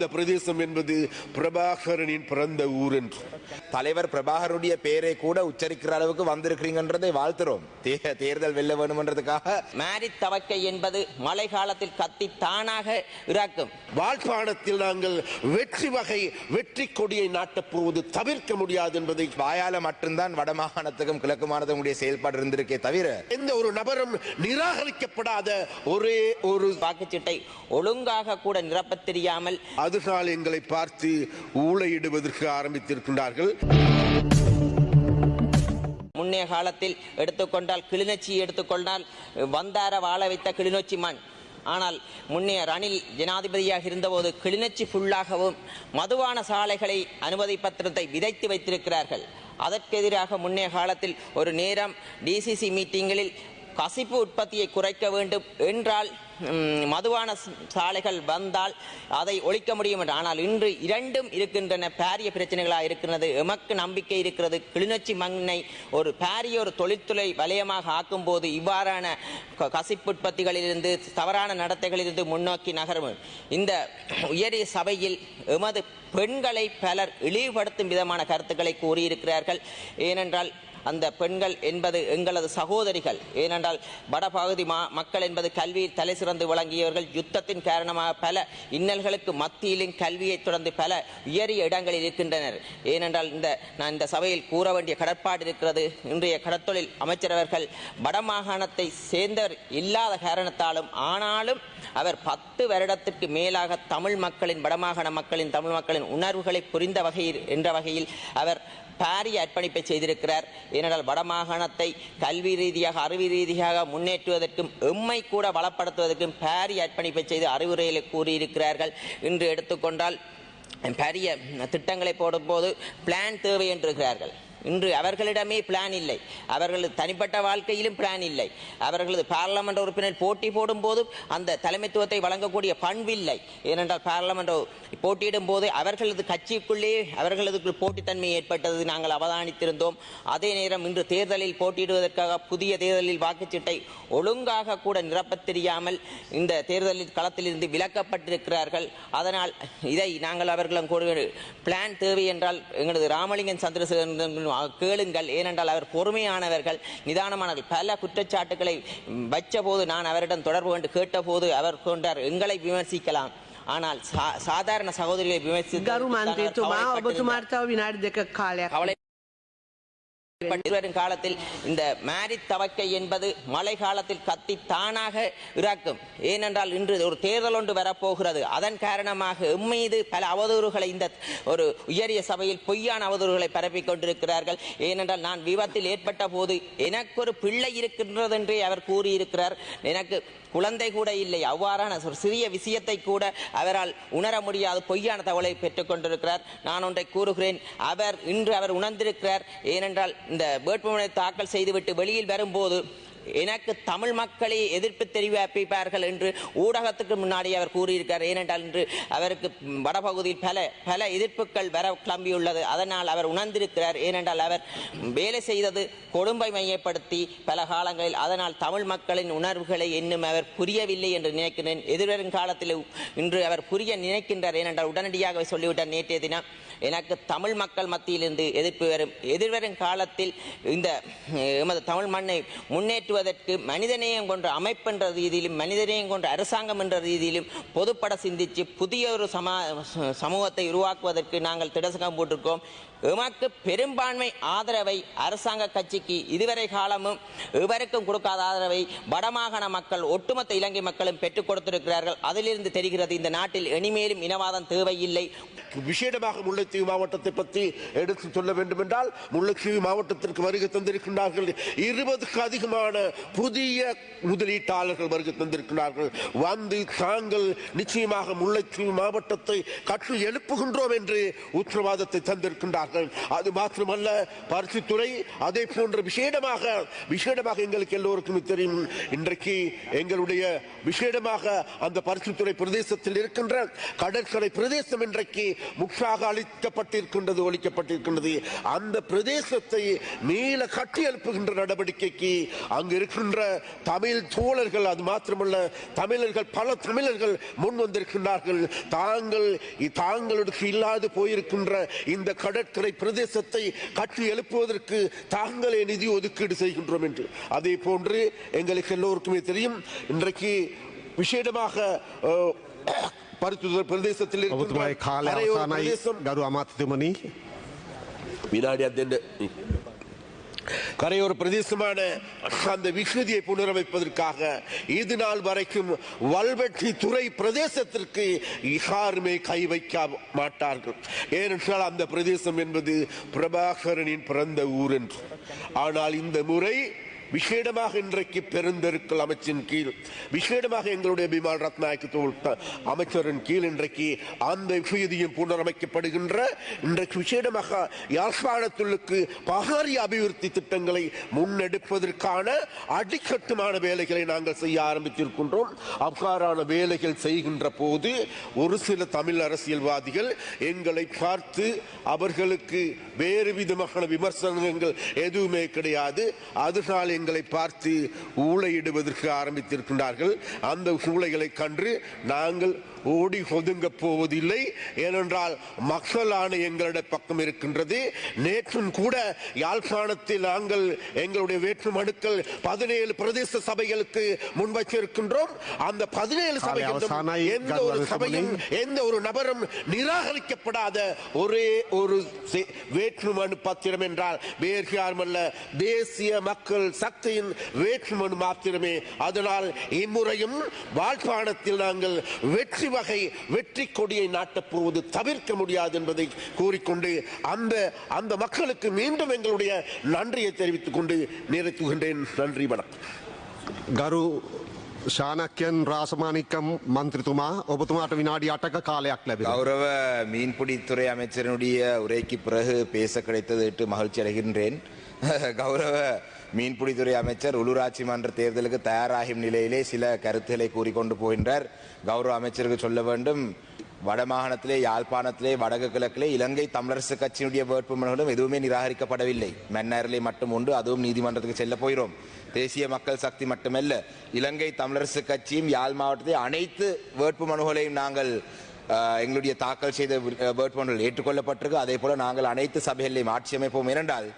இந்த பிரதேசம் என்பது பிரபாகரனின் பிறந்த ஊர் என்று தலைவர் பிரபாகருடைய பேரை கூட உச்சரிக்கிற அளவுக்கு வந்திருக்கிறீங்கன்றதை வாழ்த்துறோம். தேர்தல் வெல்ல வேணும்ன்றதுக்காக. மாரித் தவக்கை என்பது மழை காலத்தில் கத்தி தானாக இறக்கும். வாழ்ப்பாணத்தில் நாங்கள் வெற்றி வகை வெற்றி கொடியை நாட்டப் போவது தவிர்க்க முடியாது என்பதை வாயால மட்டும்தான் வடமாகாணத்துக்கும் கிழக்கு மாநிலத்துடைய செயல்பாடு இருந்திருக்கே தவிர. எந்த ஒரு நபரும் நிராகரிக்கப்படாத ஒரே ஒரு வாக்குச்சீட்டை ஒழுங்காக கூட நிரப்பத் தெரியாமல் அதுகால் எங்களை பார்த்து ஊழையிடுவதற்கு ஆரம்பித்திருக்கின்றார்கள். முன்னைய காலத்தில் எடுத்துக்கொண்டால் கிளிநொச்சி எடுத்துக்கொண்டால் வந்தார வாழ வைத்த கிளிநொச்சி மண். ஆனால் முன்னைய ரணில் ஜனாதிபதியாக இருந்தபோது கிளிநொச்சி ஃபுல்லாகவும் மதுவான சாலைகளை அனுமதி பத்திரத்தை விதைத்து வைத்திருக்கிறார்கள். அதற்கெதிராக முன்னே முன்னைய காலத்தில் ஒரு நேரம் டிசிசி மீட்டிங்களில் கசிப்பு உற்பத்தியை குறைக்க வேண்டும் என்றால் மதுவான சாலைகள் வந்தால் அதை ஒழிக்க முடியும் என்று. ஆனால் இன்று இரண்டும் இருக்கின்றன. பாரிய பிரச்சனைகளாக இருக்கிறது எமக்கு நம்பிக்கை இருக்கிறது. கிளிநொச்சி மண்ணை ஒரு பாரிய ஒரு தொழில்துறை வலயமாக ஆக்கும்போது இவ்வாறான கசிப்பு உற்பத்திகளிலிருந்து தவறான நடத்தைகளிலிருந்து முன்னோக்கி நகரும். இந்த உயரிய சபையில் எமது பெண்களை பலர் இழிவுபடுத்தும் விதமான கருத்துக்களை கூறியிருக்கிறார்கள். ஏனென்றால் அந்த பெண்கள் என்பது எங்களது சகோதரிகள். ஏனென்றால் வடபகுதி மா மக்கள் என்பது கல்வியில் தலை சிறந்து விளங்கியவர்கள் யுத்தத்தின் காரணமாக பல இன்னல்களுக்கு மத்தியிலும் கல்வியை தொடர்ந்து பல உயரிய இடங்களில் இருக்கின்றனர். ஏனென்றால் இந்த நான் இந்த சபையில் கூற வேண்டிய கடற்பாடு இருக்கிறது. இன்றைய கடற்தொழில் அமைச்சரவர்கள் வடமாகாணத்தை சேர்ந்தவர் இல்லாத காரணத்தாலும் ஆனாலும் அவர் பத்து வருடத்திற்கு மேலாக தமிழ் மக்களின் வடமாகாண மக்களின் தமிழ் மக்களின் உணர்வுகளை புரிந்த வகையில் என்ற வகையில் அவர் பாரிய அர்ப்பணிப்பை செய்திருக்கிறார். ஏனென்றால் வடமாகாணத்தை கல்வி ரீதியாக அறிவு ரீதியாக முன்னேற்றுவதற்கும் எம்மை கூட வளப்படுத்துவதற்கும் பாரிய அர்ப்பணிப்பை செய்து அறிவுரைகளை கூறியிருக்கிறார்கள். இன்று எடுத்துக்கொண்டால் பெரிய திட்டங்களை போடும்போது பிளான் தேவை என்றிருக்கிறார்கள் இன்று அவர்களிடமே பிளான் இல்லை. அவர்களது தனிப்பட்ட வாழ்க்கையிலும் பிளான் இல்லை. அவர்களது பார்லமெண்ட் உறுப்பினர் போட்டி போடும்போது அந்த தலைமைத்துவத்தை வழங்கக்கூடிய பண்பில்லை ஏனென்றால் பாராளுமன்ற போட்டியிடும் போது அவர்களது கட்சிக்குள்ளே அவர்களது போட்டித்தன்மை ஏற்பட்டது நாங்கள் அவதானித்திருந்தோம். அதே நேரம் இன்று தேர்தலில் போட்டியிடுவதற்காக புதிய தேர்தலில் வாக்குச்சீட்டை ஒழுங்காக கூட நிரப்பத் தெரியாமல் இந்த தேர்தலில் களத்திலிருந்து விலக்கப்பட்டிருக்கிறார்கள். அதனால் இதை நாங்கள் அவர்களும் கூறுகிற பிளான் தேவை என்றால் எங்களது ராமலிங்கன் சந்திரசேகரன் கேளுங்கள். ஏனென்றால் அவர் பொறுமையானவர்கள் நிதானமானவர்கள். பல குற்றச்சாட்டுகளை வச்ச போது நான் அவரிடம் தொடர்பு கொண்டு கேட்டபோது அவர் கொண்டார். எங்களை விமர்சிக்கலாம். ஆனால் சாதாரண சகோதரிகளை விமர்சித்து வரும் காலத்தில் இந்த மாரித் தவக்கை என்பது மழை காலத்தில் கத்தி தானாக இறக்கும். ஏனென்றால் இன்று ஒரு தேர்தல் ஒன்று வரப்போகிறது. அதன் காரணமாக எம்மீது பல அவதூறுகளை இந்த ஒரு உயரிய சபையில் பொய்யான அவதூறுகளை பரப்பிக் கொண்டிருக்கிறார்கள். ஏனென்றால் நான் விபத்தில் ஏற்பட்ட போது எனக்கு ஒரு பிள்ளை இருக்கின்றது என்றே அவர் கூறியிருக்கிறார். எனக்கு குழந்தை கூட இல்லை. அவ்வாறான ஒரு சிறிய விஷயத்தை கூட அவரால் உணர முடியாத. பொய்யான தகவலை பெற்றுக் கொண்டிருக்கிறார். நான் ஒன்றை கூறுகிறேன். அவர் இன்று அவர் உணர்ந்திருக்கிறார். ஏனென்றால் இந்த வேட்புமனை தாக்கல் செய்துவிட்டு வெளியில் வரும்போது எனக்கு தமிழ் மக்களை எதிர்ப்பு தெரிவிப்பார்கள் என்று ஊடகத்துக்கு முன்னாடி அவர் கூறியிருக்கார். ஏனென்றால் இன்று அவருக்கு வடபகுதியில் பல பல எதிர்ப்புகள் வர கிளம்பியுள்ளது. அதனால் அவர் உணர்ந்திருக்கிறார். ஏனென்றால் அவர் வேலை செய்தது கொடும்பை மையப்படுத்தி பல காலங்களில். அதனால் தமிழ் மக்களின் உணர்வுகளை இன்னும் அவர் புரியவில்லை என்று நினைக்கிறேன். எதிர்வரும் காலத்தில் இன்று அவர் புரிய நினைக்கின்றார். ஏனென்றால் உடனடியாக சொல்லிவிட்டார் நேற்றைய தினம் எனக்கு தமிழ் மக்கள் மத்தியிலிருந்து எதிர்ப்பு வரும். எதிர்வரும் காலத்தில் இந்த எமது தமிழ் மண்ணை முன்னேற்ற முன்னேற்றுவதற்கு மனிதநேயம் கொண்ட அமைப்புன்ற ரீதியிலும் மனிதநேயம் கொண்ட அரசாங்கம் என்ற ரீதியிலும் பொதுப்பட சிந்தித்து புதிய ஒரு சமா சமூகத்தை உருவாக்குவதற்கு நாங்கள் திடசங்கம் போட்டிருக்கோம். எமக்கு பெரும்பான்மை ஆதரவை அரசாங்க கட்சிக்கு இதுவரை காலமும் எவருக்கும் கொடுக்காத ஆதரவை வடமாகாண மக்கள் ஒட்டுமொத்த இலங்கை மக்களும் பெற்றுக் கொடுத்திருக்கிறார்கள். அதிலிருந்து தெரிகிறது இந்த நாட்டில் இனிமேலும் இனவாதம் தேவையில்லை. விசேடமாக முல்லைத்தீவு மாவட்டத்தை பற்றி எடுத்து சொல்ல வேண்டும் என்றால் முல்லைத்தீவு மாவட்டத்திற்கு வருகை தந்திருக்கின்றார்கள் இருபதுக்கு அதிகமான புதிய முதலீட்டாளர்கள் வருகை தந்திருக்கிறார்கள். வந்து தாங்கள் நிச்சயமாக முல்லைத்தீவு மாவட்டத்தை கற்று எழுப்புகின்றோம் என்று உத்தரவாதத்தை தந்திருக்கின்றார்கள். அது மாத்திரமல்ல பரிசுத்துறை அதே போன்ற விசேடமாக விசேடமாக எங்களுக்கு எல்லோருக்கும் தெரியும். இன்றைக்கு எங்களுடைய விசேடமாக அந்த பரிசுத்துறை பிரதேசத்தில் இருக்கின்ற கடற்கரை பிரதேசம் இன்றைக்கு முற்றாக அளிக்கப்பட்டிருக்கின்றது ஒழிக்கப்பட்டிருக்கின்றது. அந்த பிரதேசத்தை மீள கட்டி எழுப்புகின்ற நடவடிக்கைக்கு அங்கு இருக்கின்ற தமிழ் தோழர்கள் அது மாத்திரமல்ல தமிழர்கள் பல தமிழர்கள் முன் வந்திருக்கின்றார்கள் தாங்கள் தாங்களுக்கு இல்லாது போயிருக்கின்ற இந்த கடற்கரை பிரதேசத்தை கட்டி எழுப்புவதற்கு தாங்களே நிதி ஒதுக்கீடு செய்கின்றோம் என்று அதே போன்று எங்களுக்கு எல்லோருக்குமே தெரியும் இன்றைக்கு விசேடமாக அஹ், பருத்துத்துறை பிரதேசத்தில் இருக்கின்ற ඔබතුමායි කාලය கரையோர අවසානයි பிரதேசம் ගරු අමාත්‍යතුමනි வினாடியா தெண்டு கரையோர பிரதேசமான அந்த விகுதியை புனரமைப்பதற்காக இது நாள் வரைக்கும் வல்வெட்டி துறை பிரதேசத்திற்கு யாருமே கை வைக்க மாட்டார்கள். ஏனென்றால் அந்த பிரதேசம் என்பது பிரபாகரனின் பிறந்த ஊர் என்று. ஆனால் இந்த முறை விசேடமாக இன்றைக்கு பெருந்தெருக்கள் அமைச்சின் கீழ் விசேடமாக எங்களுடைய பிமால் ரத்நாயக்கு அமைச்சரின் கீழ் இன்றைக்கு அந்த விஷயதியும் புனரமைக்கப்படுகின்ற இன்றைக்கு விசேடமாக யாழ்ப்பாணத்துக்கு பகாரி அபிவிருத்தி திட்டங்களை முன்னெடுப்பதற்கான அடிக்கட்டுமான வேலைகளை நாங்கள் செய்ய ஆரம்பித்திருக்கின்றோம். அவ்வாறான வேலைகள் செய்கின்ற போது ஒரு சில தமிழ் அரசியல்வாதிகள் எங்களை பார்த்து அவர்களுக்கு வேறு விதமான விமர்சனங்கள் எதுவுமே கிடையாது. அதனால் எங்களை பார்த்து ஊழையிடுவதற்கு ஆரம்பித்திருக்கின்றார்கள். அந்த ஊழைகளை கண்டு நாங்கள் ஓடி ஒதுங்க போவதில்லை. ஏனென்றால் மக்களான எங்களுடைய பக்கம் இருக்கின்றது. நேற்றும் கூட யாழ்ப்பாணத்தில் நாங்கள் எங்களுடைய வேற்று மனுக்கள் பதினேழு பிரதேச சபைகளுக்கு முன்வைச்சிருக்கின்றோம் அந்த பதினேழு சபைகளும் எந்த ஒரு சபையும் எந்த ஒரு நபரும் நிராகரிக்கப்படாத ஒரே ஒரு செ- வேட்புமனு பத்திரம் என்றால் வேறு யாருமல்ல. தேசிய மக்கள் சக்தியின் வேட்புமனு மாத்திரமே அதனால் இம்முறையும் வாழ்ப்பாணத்தில் நாங்கள் வெற்றி வகை வெற்றி கொடியை நாட்டப் போவது தவிர்க்க முடியாது என்பதை கூறிக்கொண்டு அந்த அந்த மக்களுக்கு மீண்டும் எங்களுடைய நன்றியை தெரிவித்துக் கொண்டு நிறைத்துகின்றேன் நன்றி வணக்கம் ගරු ශානක්‍යන් රාසමානිකම් මන්ත්‍රතුමා ඔබතුමාට විනාඩි අටක කාලයක් ලැබෙන. கௌரவ மீன்பிடித்துறை அமைச்சரினுடைய உரைக்கு பிறகு பேச கிடைத்தது மகிழ்ச்சி அடைகின்றேன் கௌரவ மீன்பிடித்துறை அமைச்சர் உள்ளூராட்சி மன்ற தேர்தலுக்கு தயாராகும் நிலையிலே சில கருத்துக்களை கூறிக்கொண்டு போகின்றார். கௌரவ அமைச்சருக்கு சொல்ல வேண்டும் வடமாகாணத்திலே யாழ்ப்பாணத்திலே வடக்கு கிழக்கிலே இலங்கை தமிழரசு கட்சியினுடைய வேட்புமனுகளும் எதுவுமே நிராகரிக்கப்படவில்லை. மன்னாரிலே மட்டும் உண்டு அதுவும் நீதிமன்றத்துக்கு செல்ல போகிறோம் தேசிய மக்கள் சக்தி மட்டுமல்ல இலங்கை தமிழரசு கட்சியும் யாழ் மாவட்டத்தை அனைத்து வேட்புமனுகளையும் நாங்கள் எங்களுடைய தாக்கல் செய்த வேட்புமனுகள் ஏற்றுக்கொள்ளப்பட்டிருக்கு. அதே போல நாங்கள் அனைத்து சபைகளையும் ஆட்சி அமைப்போம். இரண்டால்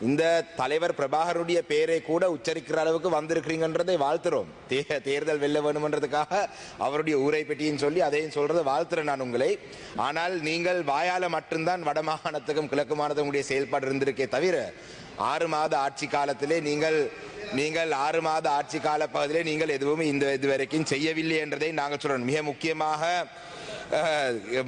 இந்த தலைவர் பிரபாகருடைய பெயரை கூட உச்சரிக்கிற அளவுக்கு வந்திருக்கிறீங்கன்றதை வாழ்த்துறோம். தே- தேர்தல் வெல்ல வேணுமன்றதுக்காக அவருடைய ஊரை பெட்டியும் சொல்லி அதையும் சொல்றதை வாழ்த்துறேன் நான் உங்களை. ஆனால் நீங்கள் வாயால மட்டும்தான் வடமாகாணத்துக்கும் கிழக்கு மாநிலத்துடைய செயல்பாடு இருந்திருக்கே தவிர ஆறு மாத ஆட்சி காலத்திலே நீங்கள் நீங்கள் ஆறு மாத ஆட்சி கால பகுதியிலே நீங்கள் எதுவும் இந்த இது வரைக்கும் செய்யவில்லை என்றதை நாங்கள் சொல்றோம். மிக முக்கியமாக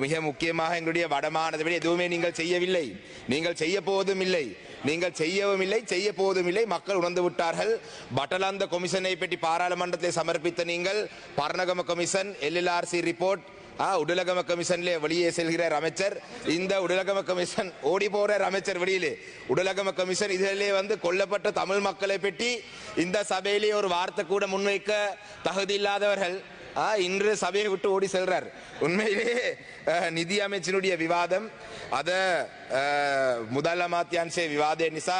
மிக முக்கியமாக எங்களுடைய வடமானதை விட எதுவுமே நீங்கள் செய்யவில்லை. நீங்கள் செய்ய போவதும் இல்லை. நீங்கள் செய்யவும் இல்லை செய்ய போவதும் இல்லை. மக்கள் உணர்ந்து விட்டார்கள். பட்டலாந்த கொமிஷனை பற்றி பாராளுமன்றத்தை சமர்ப்பித்த நீங்கள் Paranagama commission LLRC report Udalagama கமிஷன்ல வெளியே செல்கிறார் அமைச்சர். இந்த உடலகம கமிஷன் ஓடி போறார் அமைச்சர் வெளியிலே. உடலகம கமிஷன் இதிலே வந்து கொல்லப்பட்ட தமிழ் மக்களை பற்றி இந்த சபையிலே ஒரு வார்த்தை கூட முன்வைக்க தகுதி இல்லாதவர்கள். இன்று சபையை விட்டு ஓடி செல்றார். உண்மையிலே நிதி அமைச்சினுடைய விவாதம் அத அஹ், முதல் அமாத்தியான்சே விவாதே நிசா